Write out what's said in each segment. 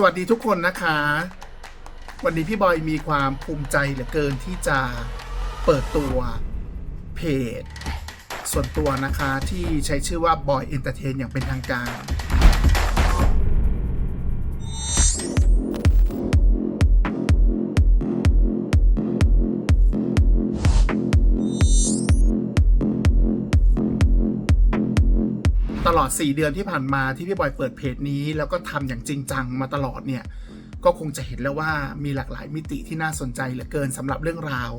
สวัสดีทุกคนนะคะ วันนี้พี่บอยมีความภูมิใจเหลือเกินที่จะเปิดตัวเพจ ส่วนตัวนะคะที่ใช้ชื่อว่าบอยเอนเตอร์เทนอย่างเป็นทางการ ตลอด 4 เดือนที่ผ่านมาที่พี่บอยเปิดเพจนี้ แล้วก็ทำอย่างจริงจังมาตลอดเนี่ยก็คงจะเห็นแล้วว่ามีหลากหลายมิติที่น่าสนใจเหลือเกินสำหรับเรื่องราว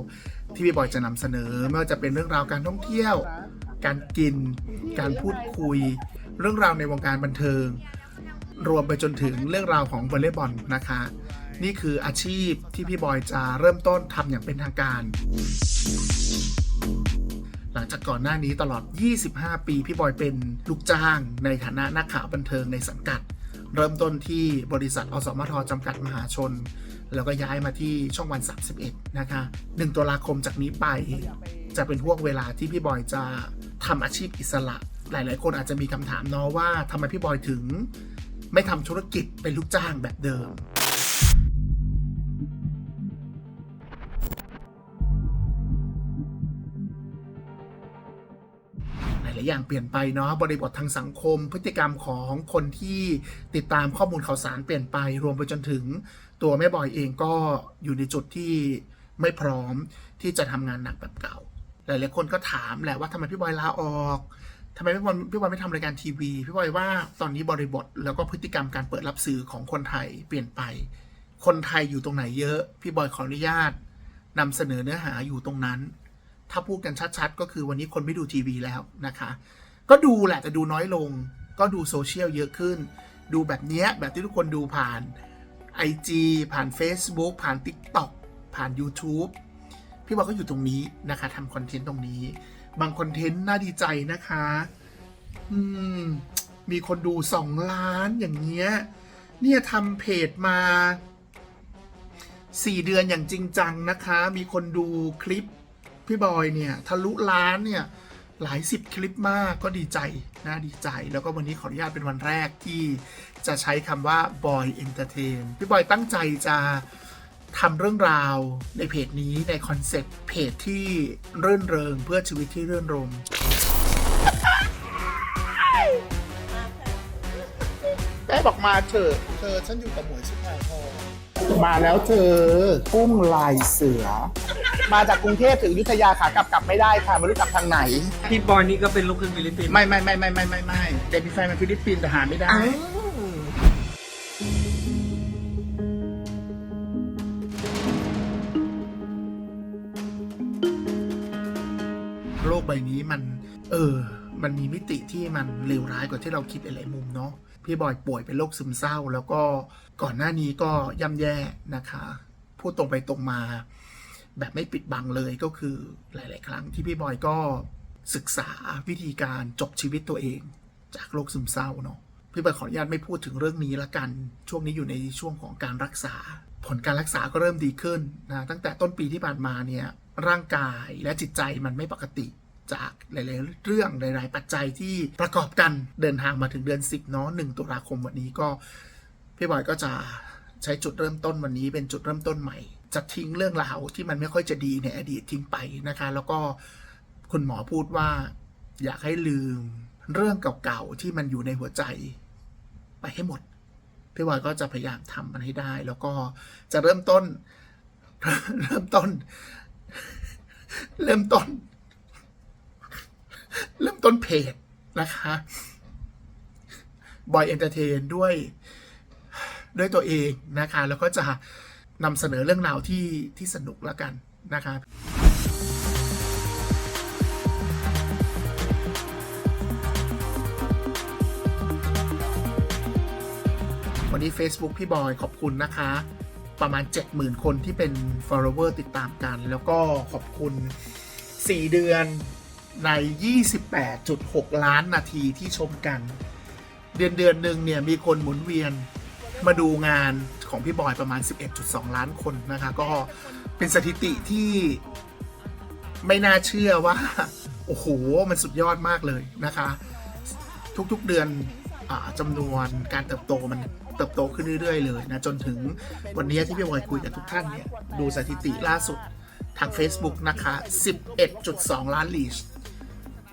ที่พี่บอยจะนำเสนอไม่ว่าจะเป็นเรื่องราวการท่องเที่ยว การกิน การพูดคุย เรื่องราวในวงการบันเทิง รวมไปจนถึงเรื่องราวของวอลเลย์บอลนะคะ นี่คืออาชีพที่พี่บอยจะเริ่มต้นทำอย่างเป็นทางการ ลังจากก่อนหน้านี้ตลอด 25 ปี พี่บอยเป็นลูกจ้างในฐานะนักข่าวบันเทิงในสังกัด เริ่มต้นที่บริษัทอสมทจำกัดมหาชน แล้วก็ย้ายมาที่ช่องวัน 31 นะคะ1ตุลาคมจากนี้ไป จะเป็นห่วงเวลาที่พี่บอยจะทำอาชีพอิสระ หลาย ๆ คนอาจจะมีคำถามเนาะว่าทำไมพี่บอยถึง ไม่ทำธุรกิจเป็นลูกจ้างแบบเดิม ลาย ๆ อย่างเปลี่ยนไปเนาะบริบททางสังคม พฤติกรรมของคนที่ติดตามข้อมูลข่าวสารเปลี่ยนไป รวมไปจนถึงตัวแม่บอยเองก็อยู่ในจุดที่ไม่พร้อมที่จะทำงานหนักแบบเก่า หลาย ๆ คนก็ถามแหละว่าทำไมพี่บอยลาออกทำไมพี่บอยพี่บอยไม่ทำรายการทีวี พี่บอยว่าตอนนี้บริบทแล้วก็พฤติกรรมการเปิดรับสื่อของคนไทยเปลี่ยนไป คนไทยอยู่ตรงไหนเยอะ พี่บอยขออนุญาตนำเสนอเนื้อหาอยู่ตรงนั้น ถ้าพูดกันชัดๆ ก็คือวันนี้คนไม่ดูทีวีแล้วนะคะ ก็ดูแหละแต่ดูน้อยลง ก็ดูโซเชียลเยอะขึ้น ดูแบบเนี้ยแบบที่ทุกคนดูผ่าน IG ผ่าน Facebook ผ่าน TikTok ผ่าน YouTube พี่บอยก็อยู่ตรงนี้นะคะทำคอนเทนต์ตรงนี้ บางคอนเทนต์น่าดีใจนะคะอืมมีคนดูสองล้านอย่างเงี้ยเนี่ยทำเพจมาสี่เดือนอย่างจริงจังนะคะ มีคนดูคลิป พี่บอยเนี่ยทะลุล้านเนี่ยหลายสิบคลิปมากก็ดีใจนะดีใจ แล้วก็วันนี้ขออนุญาตเป็นวันแรกที่จะใช้คำว่า Boy Entertain พี่บอยตั้งใจจะทำเรื่องราวในเพจนี้ในคอนเซ็ปต์เพจที่รื่นเริงเพื่อชีวิตที่รื่นรมแม่บอกมาเถอะเธอฉันอยู่กับหมวยชิพาพรมาแล้วเธอกุ้งลายเสือ มาจากกรุงเทพถึงอยุธยาขากลับกลับไม่ได้ค่ะไม่รู้กลับทางไหน พี่บอยนี่ก็เป็นลูกครึ่งฟิลิปปินส์ไม่ไม่ไม่ไม่ไม่ไม่ไม่เดบิแฟนเป็นฟิลิปปินส์แต่หาไม่ได้โลกใบนี้มัน เออ มันมีมิติที่มันเลวร้ายกว่าที่เราคิดหลายๆมุมเนาะพี่บอยป่วยเป็นโรคซึมเศร้า แล้วก็ก่อนหน้านี้ก็ย่ำแย่นะคะ พูดตรงไปตรงมา แบบไม่ปิดบังเลยก็คือหลาย ๆ ครั้งที่พี่บอยก็ศึกษาวิธีการจบชีวิตตัวเอง จากโรคซึมเศร้าเนาะพี่บอยขออนุญาตไม่พูดถึงเรื่องนี้ละกัน ช่วงนี้อยู่ในช่วงของการรักษา ผลการรักษาก็เริ่มดีขึ้นนะตั้งแต่ต้นปีที่ผ่านมาเนี่ยร่างกายและจิตใจมันไม่ปกติจากหลาย ๆ เรื่องหลาย ๆ ปัจจัยที่ประกอบกันเดินทางมาถึงเดือน 10เนาะ1ตุลาคมวันนี้ก็พี่บอยก็จะใช้จุดเริ่มต้นวันนี้เป็นจุดเริ่มต้นใหม่ จะทิ้งเรื่องราวที่มันไม่ค่อยจะดีในอดีตทิ้งไปนะคะ แล้วก็คุณหมอพูดว่า อยากให้ลืมเรื่องเก่าๆที่มันอยู่ในหัวใจไปให้หมดพี่บอยก็จะพยายามทำมันให้ได้ แล้วก็จะเริ่มต้น เริ่มต้น เริ่มต้น เริ่มต้นเพจนะคะบอยเอนเตอร์เทนด้วยด้วยตัวเองนะคะ แล้วก็จะ นำเสนอเรื่องราวที่ที่สนุกแล้วกันนะคะวันนี้ Facebook พี่บอยขอบคุณนะคะ ประมาณ 70,000 คนที่เป็น follower ติดตามกัน แล้วก็ขอบคุณ 4 เดือนใน 28.6 ล้านนาทีที่ชมกัน เดือนเดือนหนึ่งเนี่ยมีคนหมุนเวียน มาดูงานของพี่บอยประมาณ 11.2 ล้านคนนะคะ ก็เป็นสถิติที่ไม่น่าเชื่อว่า โอ้โห มันสุดยอดมากเลยนะคะ ทุกๆเดือนอจำนวนการเติบโตมันเติบโตขึ้นเรื่อยๆเลยนะ จนถึงวันนี้ที่พี่บอยคุยกับทุกท่านเนี่ย ดูสถิติล่าสุดทาง Facebook นะคะ 11.2 ล้านลีช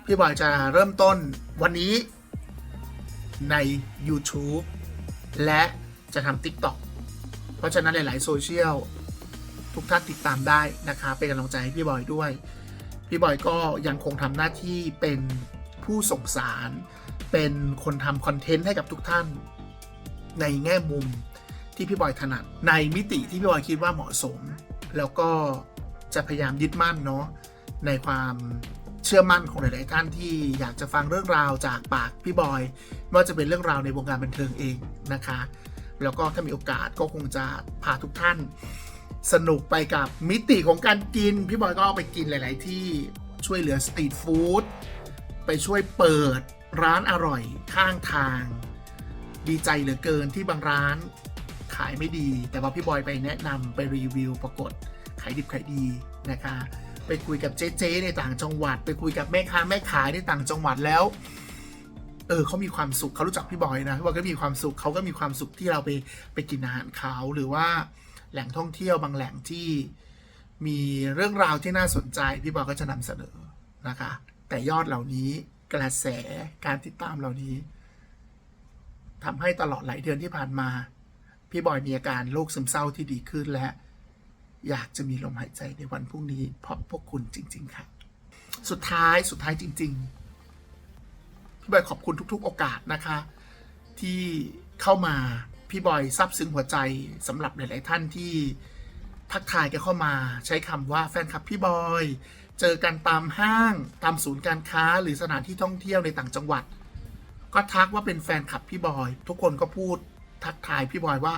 พี่บอยจะเริ่มต้นวันนี้ใน YouTube และ จะทำ TikTok เพราะฉะนั้นหลาย ๆ โซเชียลทุกท่านติดตามได้นะคะเป็นกำลังใจให้พี่บอยด้วย พี่บอยก็ยังคงทำหน้าที่เป็นผู้ส่งสาร เป็นคนทำคอนเทนต์ให้กับทุกท่าน ในแง่มุมที่พี่บอยถนัด ในมิติที่พี่บอยคิดว่าเหมาะสม แล้วก็จะพยายามยึดมั่นเนาะในความเชื่อมั่นของหลาย ๆ ท่านที่อยากจะฟังเรื่องราวจากปากพี่บอยไม่ว่าจะเป็นเรื่องราวในวงการบันเทิงเองนะคะ แล้วก็ถ้ามีโอกาสก็คงจะพาทุกท่าน สนุกไปกับมิติของการกิน พี่บอยก็ไปกินหลาย ๆ ที่ช่วยเหลือสตรีทฟู้ดไปช่วยเปิดร้านอร่อยข้างทาง ดีใจเหลือเกินที่บางร้านขายไม่ดี แต่พอพี่บอยไปแนะนำไปรีวิวปรากฏขายดิบขายดีนะคะ ไปคุยกับเจ๊ๆในต่างจังหวัด ไปคุยกับแม่ค้าแม่ขายในต่างจังหวัดแล้ว เออเขามีความสุขเขารู้จักพี่บอยนะพี่บอยก็มีความสุขเขาก็มีความสุขที่เราไปไปกินอาหารเขาหรือว่าแหล่งท่องเที่ยวบางแหล่งที่มีเรื่องราวที่น่าสนใจพี่บอยก็จะนำเสนอนะคะ แต่ยอดเหล่านี้กระแสการติดตามเหล่านี้ทำให้ตลอดหลายเดือนที่ผ่านมา พี่บอยมีอาการโรคซึมเศร้าที่ดีขึ้นและ อยากจะมีลมหายใจในวันพรุ่งนี้เพราะพวกคุณจริง ๆ ค่ะ สุดท้ายสุดท้ายจริง ๆ พี่บอยขอบคุณทุก ๆ โอกาสนะคะ ที่เข้ามาพี่บอยซาบซึ้งหัวใจสำหรับหลาย ๆ ท่านที่ทักทายกันเข้ามา ใช้คำว่าแฟนคลับพี่บอย เจอกันตามห้างตามศูนย์การค้าหรือสถานที่ท่องเที่ยวในต่างจังหวัด ก็ทักว่าเป็นแฟนคลับพี่บอย ทุกคนก็พูดทักทายพี่บอยว่า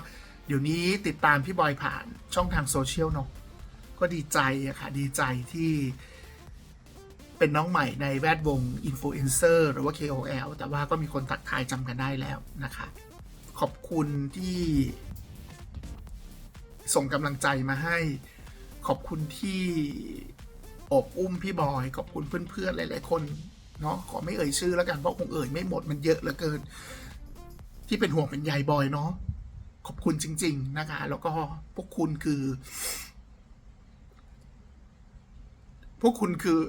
เดี๋ยวนี้ติดตามพี่บอยผ่านช่องทางโซเชียลเนาะก็ดีใจอะค่ะดีใจที่ เป็นน้องใหม่ในแวดวงอินฟลูเอนเซอร์หรือว่า KOL แต่ว่าก็มีคนทักทายจำกันได้แล้วนะคะ ขอบคุณที่ส่งกำลังใจมาให้ ขอบคุณที่อบอุ้มพี่บอย ขอบคุณเพื่อนๆหลายๆคนเนาะขอไม่เอ่ยชื่อแล้วกันเพราะคงเอ่ยไม่หมดมันเยอะเหลือเกิน ที่เป็นห่วงเป็นใยบอยเนาะขอบคุณจริง ๆ นะคะ แล้วก็พวกคุณคือ พวกคุณคือ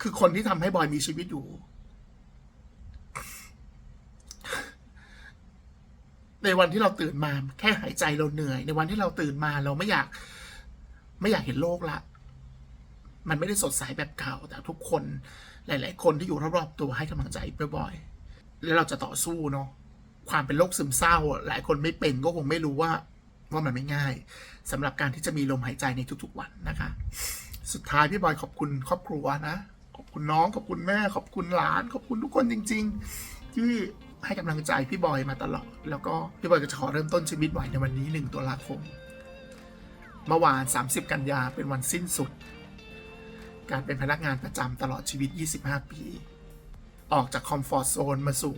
คือคนที่ทำให้บอยมีชีวิตอยู่ ในวันที่เราตื่นมา แค่หายใจเราเหนื่อย ในวันที่เราตื่นมาเราไม่อยาก ไม่อยากเห็นโลกละ มันไม่ได้สดใสแบบเก่าแต่ทุกคนหลาย ๆ คนที่อยู่รอบๆตัวให้กำลังใจบ่อยๆแล้วเราจะต่อสู้เนาะความเป็นโรคซึมเศร้า หลายคนไม่เป็นก็คงไม่รู้ว่าว่ามันไม่ง่ายสำหรับการที่จะมีลมหายใจในทุกๆวันนะคะ สุดท้ายพี่บอยขอบคุณครอบครัวนะ อบคุณน้องขอบคุณแม่ ขอบคุณหลาน ขอบคุณทุกคนจริง ๆ ที่ให้กำลังใจพี่บอยมาตลอด แล้วก็พี่บอยก็จะขอเริ่มต้นชีวิตใหม่ในวันนี้หนึ่งตุลาคมเมื่อวาน 30 กันยาเป็นวันสิ้นสุด การเป็นพนักงานประจำตลอดชีวิต 25 ปี ออกจากคอมฟอร์ทโซนมาสู่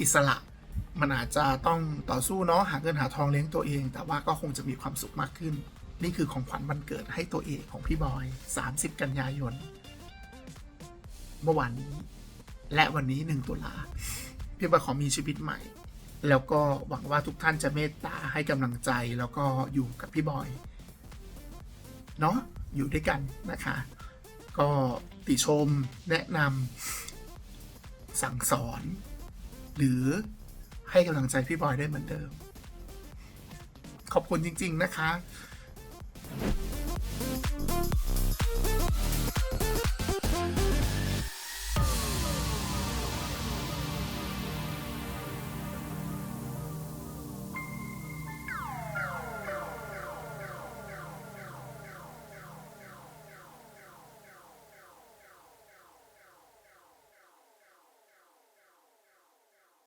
อิสระ มันอาจจะต้องต่อสู้เนาะหาเงินหาทองเลี้ยงตัวเอง แต่ว่าก็คงจะมีความสุขมากขึ้น นี่คือของขวัญวันเกิดให้ตัวเองของพี่บอย 30 กันยายน เมื่อวานนี้ และวันนี้หนึ่งตุลาพี่บอยขอมีชีวิตใหม่ แล้วก็หวังว่าทุกท่านจะเมตตาให้กำลังใจแล้วก็อยู่กับพี่บอยเนาะอยู่ด้วยกันนะคะ ก็ติชมแนะนำสั่งสอน หรือให้กำลังใจพี่บอยได้เหมือนเดิม ขอบคุณจริง ๆ นะคะ